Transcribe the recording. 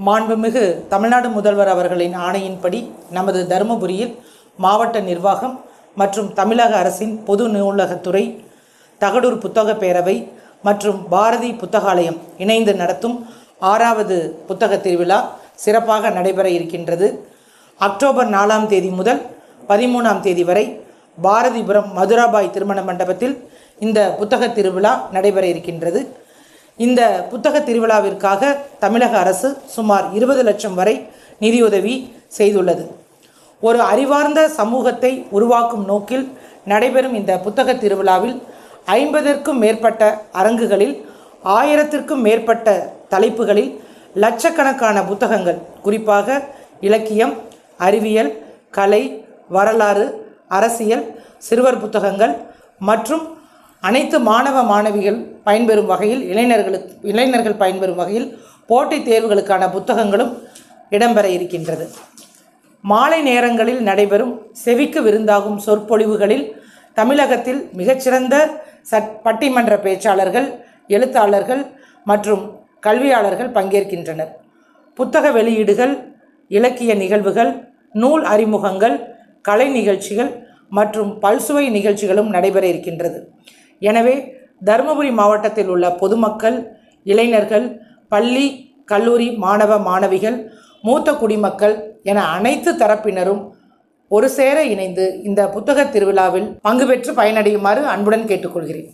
மாண்புமிகு தமிழ்நாடு முதல்வர் அவர்களின் ஆணையின்படி நமது தருமபுரியில் மாவட்ட நிர்வாகம் மற்றும் தமிழக அரசின் பொது நூலகத்துறை தகடூர் புத்தகப் பேரவை மற்றும் பாரதி புத்தகாலயம் இணைந்து நடத்தும் ஆறாவது புத்தக திருவிழா சிறப்பாக நடைபெற இருக்கின்றது. அக்டோபர் நாலாம் தேதி முதல் பதிமூணாம் தேதி வரை பாரதிபுரம் மதுராபாய் திருமண மண்டபத்தில் இந்த புத்தக திருவிழா நடைபெற இருக்கின்றது. இந்த புத்தக திருவிழாவிற்காக தமிழக அரசு சுமார் இருபது லட்சம் வரை நிதியுதவி செய்துள்ளது. ஒரு அறிவார்ந்த சமூகத்தை உருவாக்கும் நோக்கில் நடைபெறும் இந்த புத்தக திருவிழாவில் ஐம்பதற்கும் மேற்பட்ட அரங்குகளில் ஆயிரத்திற்கும் மேற்பட்ட தலைப்புகளில் லட்சக்கணக்கான புத்தகங்கள் குறிப்பாக இலக்கியம் அறிவியல் கலை வரலாறு அரசியல் சிறுவர் புத்தகங்கள் மற்றும் அனைத்து மாணவ மாணவிகள் பயன்பெறும் வகையில் இளைஞர்களுக்கு இளைஞர்கள் பயன்பெறும் வகையில் போட்டித் தேர்வுகளுக்கான புத்தகங்களும் இடம்பெற இருக்கின்றது. மாலை நேரங்களில் நடைபெறும் செவிக்கு விருந்தாகும் சொற்பொழிவுகளில் தமிழகத்தில் மிகச்சிறந்த சட் பட்டிமன்ற பேச்சாளர்கள் எழுத்தாளர்கள் மற்றும் கல்வியாளர்கள் பங்கேற்கின்றனர். புத்தக வெளியீடுகள் இலக்கிய நிகழ்வுகள் நூல் அறிமுகங்கள் கலை நிகழ்ச்சிகள் மற்றும் பல்சுவை நிகழ்ச்சிகளும் நடைபெற இருக்கின்றது. எனவே தருமபுரி மாவட்டத்தில் உள்ள பொதுமக்கள் இளைஞர்கள் பள்ளி கல்லூரி மாணவ மாணவிகள் மூத்த குடிமக்கள் என அனைத்து தரப்பினரும் ஒரு சேர இணைந்து இந்த புத்தகத் திருவிழாவில் பங்கு பெற்று பயனடையுமாறு அன்புடன் கேட்டுக்கொள்கிறேன்.